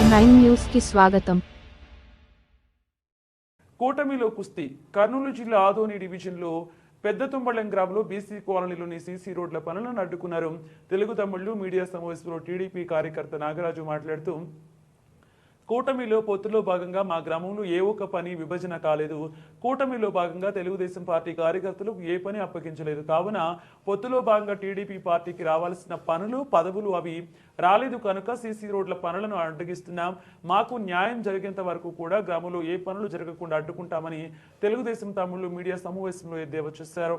Nine న్యూస్కి స్వాగతం. కూటమిలో కుస్తీ. కర్నూలు జిల్లా ఆదోని డివిజన్లో పెద్ద తుమ్మళం గ్రామంలో బీసీ కాలనీలోని సీసీ రోడ్ల పనులను అడ్డుకున్నారు. తెలుగు తమ్ముళ్ళు మీడియా సమావేశంలో టీడీపీ కార్యకర్త నాగరాజు మాట్లాడుతూ కూటమిలో పొత్తులో భాగంగా మా గ్రామంలో ఏ ఒక్క పని విభజన కాలేదు. కూటమిలో భాగంగా తెలుగుదేశం పార్టీ కార్యకర్తలకు ఏ పని అప్పగించలేదు. కావున పొత్తులో భాగంగా టీడీపీ పార్టీకి రావాల్సిన పనులు పదవులు అవి రాలేదు కనుక సీసీ రోడ్ల పనులను అడ్డగిస్తున్నాం. మాకు న్యాయం జరిగేంత వరకు కూడా గ్రామంలో ఏ పనులు జరగకుండా అడ్డుకుంటామని తెలుగుదేశం తమ్ముళ్ళు మీడియా సమావేశంలో ఎద్దేవా చేశారు.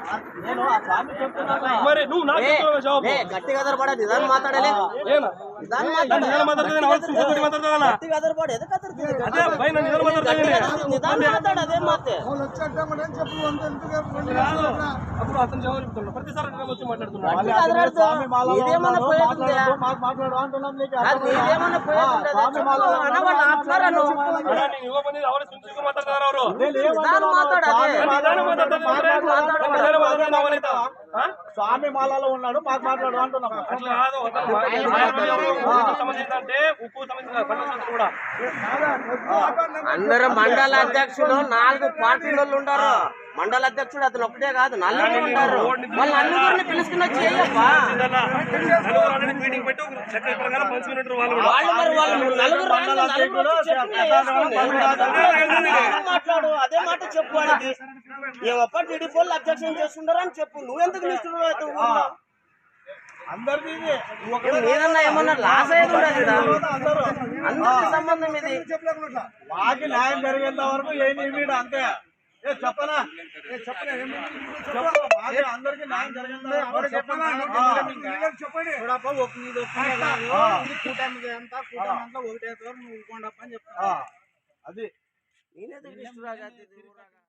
మరి నువ్వు నాకు జవాబు? గట్టిగా ఎదరపడా నిదానం మాట్లాడాలి. నిదానం మాట్లాడతాను అవసరం సంగతి మాట్లాడతానా గట్టిగా ఎదరపడు ఎందుకు ఎదురుతుంది? అదే పైన నిదానం మాట్లాడతాను నిదానం మాట్లాడు? అదే మాతే అప్పుడు అతను జవాబు చెప్తున్నాడు. ప్రతిసారి నేను వచ్చి మాట్లాడుతున్నాను గట్టిగా ఎదరడుతూ నీదేమన్నా పోయేటుందా? అది నీదేమన్నా పోయేటుందా? చెప్పు, అన్నవాడు ఆపుతారా నువ్వు? అన్నా, నేను ఇవ్వమని ఎవరు సుంచుకు మాట్లాడతారు స్వామి మాలలో ఉన్నాడు మాకు మాట్లాడు అంటున్నాం అట్లా కాదు ఉప్పు సంబంధించిన కూడా అందరూ మండల అధ్యక్షులు నాలుగు పార్టీల వాళ్ళు ఉంటారు మండల అధ్యక్షుడు అతను ఒకటే కాదు నలుగురు ఉంటారు వాళ్ళు నలుగురిని పిలుచుకుని వచ్చి వాళ్ళు మాట్లాడు అదే మాట చెప్పు వాడికి. ఏమప్ప టీడీపీ వాళ్ళు అధ్యక్షం చేస్తుండారు అని చెప్పు. నువ్వెందుకు నిష్ఠుడు అవుతావు నీదన్నా ఏమన్నా లాస్ అయ్యేది ఉండదు. అందరూ. అందరికీ సంబంధం ఇది. మాకి న్యాయం జరిగేంత వరకు ఏ నిమిడ అంతే. చెప్పనా? ఏ చెప్పనా? అందరికీ న్యాయం చెప్పనా? చెప్పండి. కూటమిది అంతా కూటమి అంతా ఒకటే సార్ నువ్వు ఊరుకోండప్ప అని చెప్తా అది. నేనేది నిష్ఠురాగా